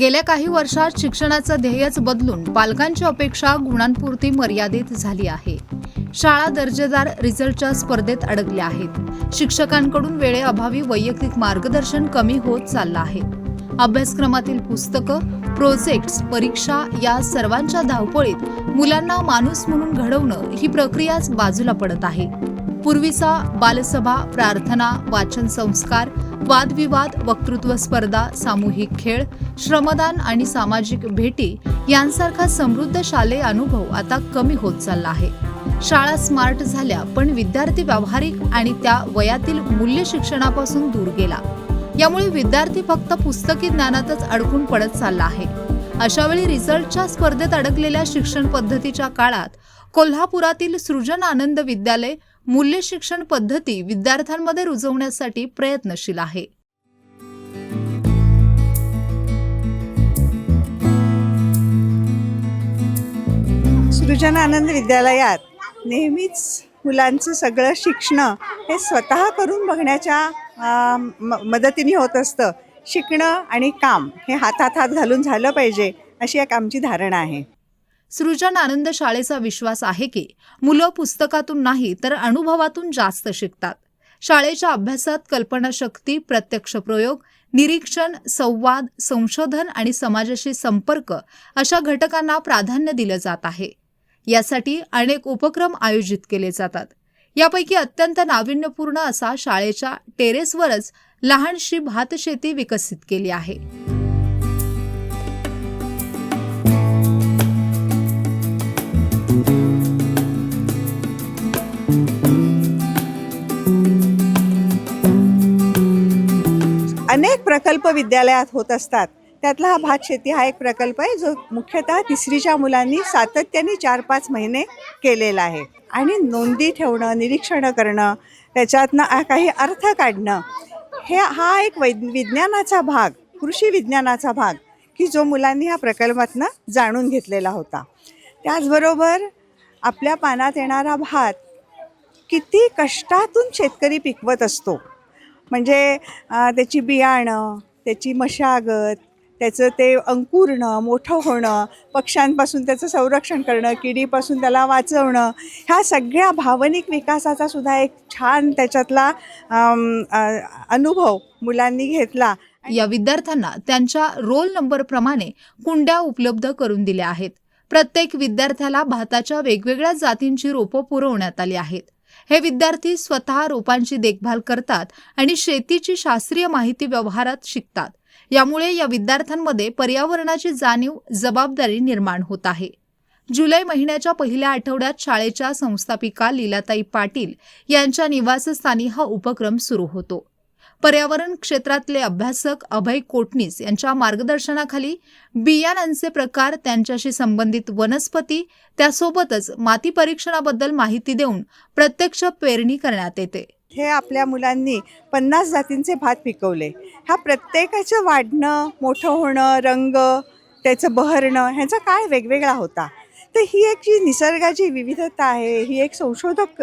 गेल्या काही वर्षात शिक्षणाचं ध्येयच बदलून पालकांची अपेक्षा गुणांपुरती मर्यादित झाली आहे. शाळा दर्जेदार रिझल्टच्या स्पर्धेत अडकल्या आहेत. शिक्षकांकडून वेळेअभावी वैयक्तिक मार्गदर्शन कमी होत चाललं आहे. अभ्यासक्रमातील पुस्तकं प्रोजेक्ट्स परीक्षा या सर्वांच्या धावपळीत मुलांना माणूस म्हणून घडवणं ही प्रक्रियाच बाजूला पडत आहे. पूर्वीचा बालसभा प्रार्थना वाचन संस्कार वादविवाद वक्तृत्व स्पर्धा सामूहिक खेळ श्रमदान आणि सामाजिक भेटी यांसारखा समृद्ध शालेय अनुभव आता कमी होत चालला आहे. शाळा स्मार्ट झाल्या पण विद्यार्थी व्यावहारिक आणि त्या वयातील मूल्य शिक्षणापासून दूर गेला. यामुळे विद्यार्थी फक्त पुस्तकी ज्ञानातच अडकून पडत चालला आहे. अशावेळी रिझल्टच्या स्पर्धेत अडकलेल्या शिक्षण पद्धतीच्या काळात कोल्हापुरातील सृजन आनंद विद्यालय मूल्य शिक्षण पद्धती विद्यार्थ्यांमध्ये रुजवण्यासाठी प्रयत्नशील आहे. सृजन आनंद विद्यालयात नेहमीच मुलांचं सगळं शिक्षणं हे स्वतः करून बघण्याच्या म- मदतीने होत असतं. शिकणं आणि काम हे हातात हात घालून झालं पाहिजे अशी एक आमची धारणा आहे. सृजन आनंद शाळेचा विश्वास आहे की मुलं पुस्तकातून नाही तर अनुभवातून जास्त शिकतात. शाळेच्या अभ्यासात कल्पनाशक्ती प्रत्यक्ष प्रयोग निरीक्षण संवाद संशोधन आणि समाजाशी संपर्क अशा घटकांना प्राधान्य दिलं जात आहे. यासाठी अनेक उपक्रम आयोजित केले जातात. यापैकी अत्यंत नाविन्यपूर्ण असा शाळेच्या टेरेसवरच लहानशी भातशेती विकसित केली आहे. अनेक प्रकल्प विद्यालयात होत असतात. त्यातला हा भात शेती हा एक प्रकल्प आहे जो मुख्यतः तिसरीच्या मुलांनी सातत्याने चार पाच महिने केलेला आहे. आणि नोंदी ठेवणं निरीक्षणं करणं त्याच्यातनं काही अर्थ काढणं हे हा एक वै विज्ञानाचा भाग कृषी विज्ञानाचा भाग की जो मुलांनी ह्या प्रकल्पातनं जाणून घेतलेला होता. त्याचबरोबर आपल्या पानात येणारा भात किती कष्टातून शेतकरी पिकवत असतो. म्हणजे त्याची बियाणं त्याची मशागत त्याचं ते अंकुरणं मोठं होणं पक्ष्यांपासून त्याचं संरक्षण करणं किडीपासून त्याला वाचवणं ह्या सगळ्या भावनिक विकासाचा सुद्धा एक छान त्याच्यातला अनुभव मुलांनी घेतला. या विद्यार्थ्यांना त्यांच्या रोल नंबरप्रमाणे कुंड्या उपलब्ध करून दिल्या आहेत. प्रत्येक विद्यार्थ्याला भाताच्या वेगवेगळ्या जातींची रोपं पुरवण्यात आली आहेत. हे विद्यार्थी स्वतः रोपांची देखभाल करतात आणि शेतीची शास्त्रीय माहिती व्यवहारात शिकतात. यामुळे या विद्यार्थ्यांमध्ये पर्यावरणाची जाणीव जबाबदारी निर्माण होत आहे. जुलै महिन्याच्या पहिल्या आठवड्यात शाळेच्या संस्थापिका लीलाताई पाटील यांच्या निवासस्थानी हा उपक्रम सुरू होतो. पर्यावरण क्षेत्रातले अभ्यासक अभय कोटणीस यांच्या मार्गदर्शनाखाली बियाणांचे प्रकार त्यांच्याशी संबंधित वनस्पती त्यासोबतच माती परीक्षणाबद्दल माहिती देऊन प्रत्यक्ष पेरणी करण्यात येते. हे आपल्या मुलांनी पन्नास जातींचे भात पिकवले. ह्या प्रत्येकाचं वाढणं मोठं होणं रंग त्याचं बहरणं ह्याचा काळ वेगवेगळा होता. तर ही एक जी निसर्गाची विविधता आहे ही एक संशोधक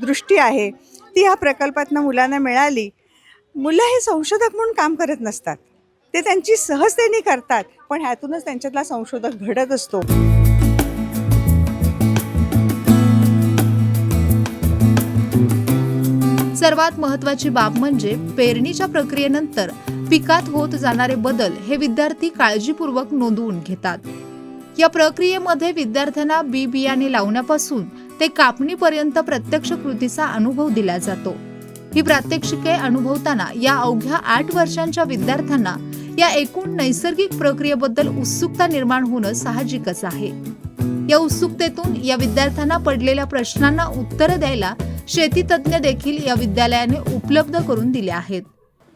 दृष्टी आहे ती ह्या प्रकल्पातनं मुलांना मिळाली. मुलं हे संशोधक म्हणून काम करत नसतात. ते त्यांची सहजतेने करतात पण ह्यातूनच त्यांच्यातला संशोधक घडत असतो. सर्वात महत्वाची बाब म्हणजे पेरणीच्या प्रक्रियेनंतर पिकात होत जाणारे बदल हे विद्यार्थी काळजीपूर्वक नोंदवून घेतात. या प्रक्रियेमध्ये विद्यार्थ्यांना बी बियाणे लावण्यापासून ते कापणीपर्यंत प्रत्यक्ष कृतीचा अनुभव दिला जातो. ही प्रात्यक्षिके अनुभवताना या अवघ्या आठ वर्षांच्या विद्यार्थ्यांना या एकूण नैसर्गिक प्रक्रियेबद्दल उत्सुकता निर्माण होणं साहजिकच आहे. या उत्सुकतेतून या विद्यार्थ्यांना पडलेल्या प्रश्नांना उत्तरं द्यायला शेती तज्ज्ञ देखील या विद्यालयाने उपलब्ध करून दिले आहेत.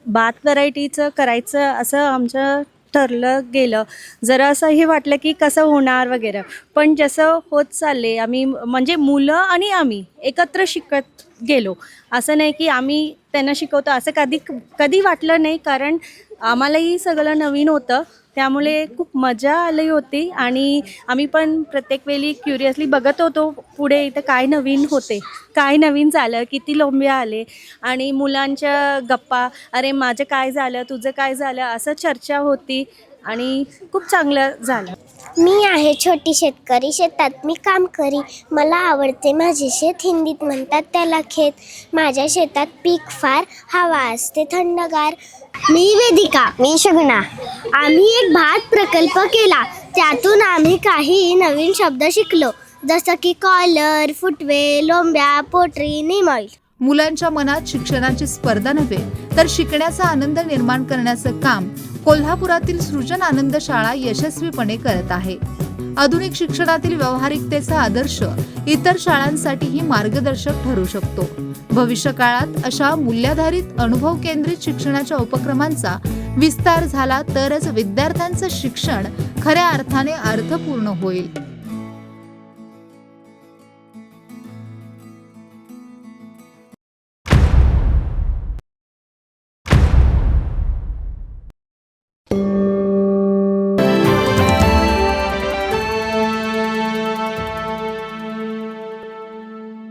बात व्हरायटीचं करायचं असं आमच्या ठरलं गेलं. जरा असंही वाटलं की कसं होणार वगैरे. पण जसं होत चालले आम्ही म्हणजे मुलं आणि आम्ही एकत्र शिकत गेलो. असं नाही की आम्ही त्यांना शिकवतो असं कधी कधी वाटलं नाही. कारण आम्हालाही सगळं नवीन होतं. त्यामुळे खूप मजा आली होती आणि आम्ही पण प्रत्येक वेळी क्युरियसली बघत होतो पुढे इथं काय नवीन होते काय नवीन झालं किती लोंबे आले आणि मुलांच्या गप्पा अरे माझं काय झालं तुझं काय झालं असं चर्चा होती आणि खूप चांगलं झालं. मी आहे छोटी शेतकरी शेतात मी काम करी. मला आवडते माझे शेत हिंदीत म्हणतात त्याला खेत. माझ्या शेतात पीक फार हवा असते थंडगार. मी वेदिका मी शगुना. आम्ही एक भात प्रकल्प केला. त्यातून आम्ही काही नवीन शब्द शिकलो. जसं की कॉलर फुटवे लोंब्या पोटरी निमॉईल मुलांच्या मनात शिक्षणाची स्पर्धा नव्हे तर शिकण्याचा आनंद निर्माण करण्याचं काम कोल्हापुरातील सृजन आनंद शाळा यशस्वीपणे करत आहे. आधुनिक शिक्षणातील व्यावहारिकतेचा आदर्श इतर शाळांसाठीही मार्गदर्शक ठरू शकतो. भविष्य काळात अशा मूल्याधारित अनुभव केंद्रित शिक्षणाच्या उपक्रमांचा विस्तार झाला तरच विद्यार्थ्यांचं शिक्षण खऱ्या अर्थाने अर्थपूर्ण होईल.